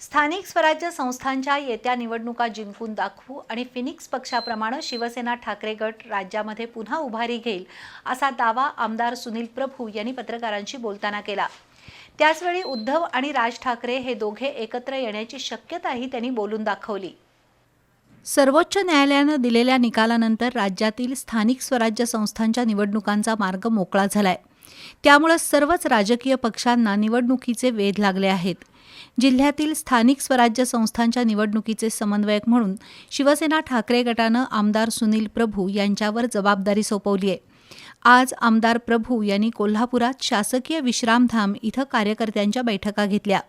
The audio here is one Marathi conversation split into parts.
स्थानिक स्वराज्य संस्थांच्या येत्या निवडणुका जिंकून दाखवू आणि फिनिक्स पक्षाप्रमाणे शिवसेना ठाकरे गट राज्यामध्ये पुन्हा उभारी घेईल असा दावा आमदार सुनील प्रभू यांनी पत्रकारांशी बोलताना केला. त्याचवेळी उद्धव आणि राज ठाकरे हे दोघे एकत्र येण्याची शक्यताही त्यांनी बोलून दाखवली. सर्वोच्च न्यायालयानं दिलेल्या निकालानंतर राज्यातील स्थानिक स्वराज्य संस्थांच्या निवडणुकांचा मार्ग मोकळा झालाय. त्यामुळे सर्वच राजकीय पक्षांना निवडणुकीचे वेध लागले आहेत. जिल्ह्यातील स्थानिक स्वराज्य संस्थांच्या निवडणुकीचे समन्वयक म्हणून शिवसेना ठाकरे गटानं आमदार सुनील प्रभू यांच्यावर जबाबदारी सोपवली आहे. आज आमदार प्रभू यांनी कोल्हापुरात शासकीय विश्रामधाम इथं कार्यकर्त्यांच्या बैठका घेतल्या.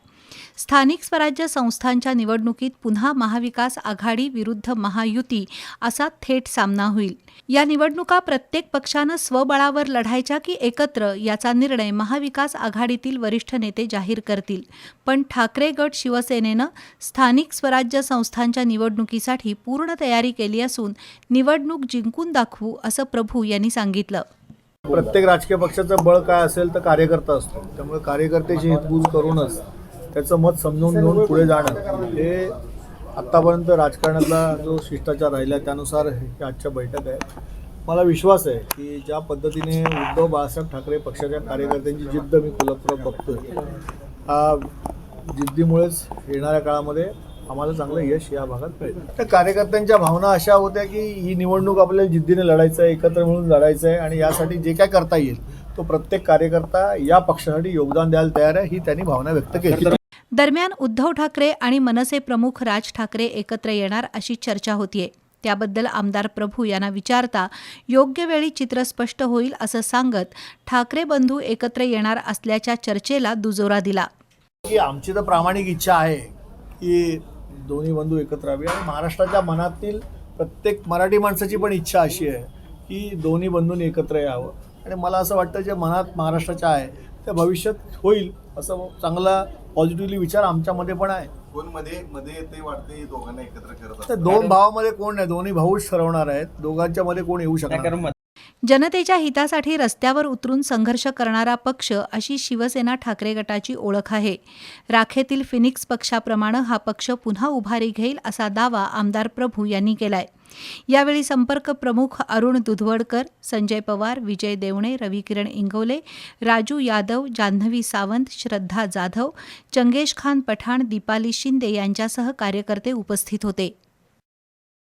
स्थानिक स्वराज्य संस्थांच्या निवडणुकीत पुन्हा महाविकास आघाडी विरुद्ध महायुती असा थेट सामना होईल. या निवडणुका प्रत्येक पक्षानं स्वबळावर लढायच्या की एकत्र याचा निर्णय महाविकास आघाडीतील वरिष्ठ नेते जाहीर करतील. पण ठाकरे गट शिवसेनेनं स्थानिक स्वराज्य संस्थांच्या निवडणुकीसाठी पूर्ण तयारी केली असून निवडणूक जिंकून दाखवू असं प्रभू यांनी सांगितलं. प्रत्येक राजकीय पक्षाचं बळ काय असेल तर कार्यकर्ता असतो. त्यामुळे कार्यकर्त्याची हितगुज करूनच त्याचं मत समजून घेऊन पुढे जाणं. हे आत्तापर्यंत राजकारणातला जो शिष्टाचार राहिला त्यानुसार ही आजच्या बैठक आहे. मला विश्वास आहे की ज्या पद्धतीने उद्धव बाळासाहेब ठाकरे पक्षाच्या कार्यकर्त्यांची जिद्द मी कोल्हापुरात बघतोय हा जिद्दीमुळेच येणाऱ्या काळामध्ये आम्हाला चांगलं यश या भागात मिळेल. तर कार्यकर्त्यांच्या भावना अशा होत्या की ही निवडणूक आपल्याला जिद्दीने लढायचं आहे एकत्र मिळून लढायचं आहे आणि यासाठी जे काय करता येईल तो प्रत्येक कार्यकर्ता या पक्षासाठी योगदान द्यायला तयार आहे ही त्यांनी भावना व्यक्त केली. दरम्यान उद्धव ठाकरे आणि मनसे प्रमुख राज ठाकरे एकत्र येणार अशी चर्चा होतीये. त्याबद्दल आमदार प्रभू यांना विचारता योग्य वेळी चित्र स्पष्ट होईल असं सांगत ठाकरे बंधू एकत्र येणार असल्याच्या चर्चेला दुजोरा दिला. की आमची तर प्रामाणिक इच्छा आहे की दोन्ही बंधू एकत्र यावे. आणि महाराष्ट्राच्या मनातील प्रत्येक मराठी माणसाची पण इच्छा अशी आहे की दोन्ही बंधूंनी एकत्र यावं. आणि मला असं वाटतं जे मनात महाराष्ट्राच्या आहे त्या भविष्यात होईल असं चांगला पॉझिटिव्हली विचार आमच्यामध्ये पण आहे. कोणमध्ये मध्ये येते वाटते दोघांना एकत्र करत दोन भावामध्ये कोण नाही दोन्ही भाऊच ठरवणार आहेत. दोघांच्या मध्ये कोण येऊ शकणार नाही. जनतेच्या हितासाठी रस्त्यावर उतरून संघर्ष करणारा पक्ष अशी शिवसेना ठाकरे गटाची ओळख आहे. राखेतील फिनिक्स पक्षाप्रमाणे हा पक्ष पुन्हा उभारी घेईल असा दावा आमदार प्रभू यांनी केलाय. यावेळी संपर्क प्रमुख अरुण दुधवडकर संजय पवार विजय देवणे रविकिरण इंगवले राजू यादव जान्हवी सावंत श्रद्धा जाधव चंगेश खान पठाण दीपाली शिंदे यांच्यासह कार्यकर्ते उपस्थित होते.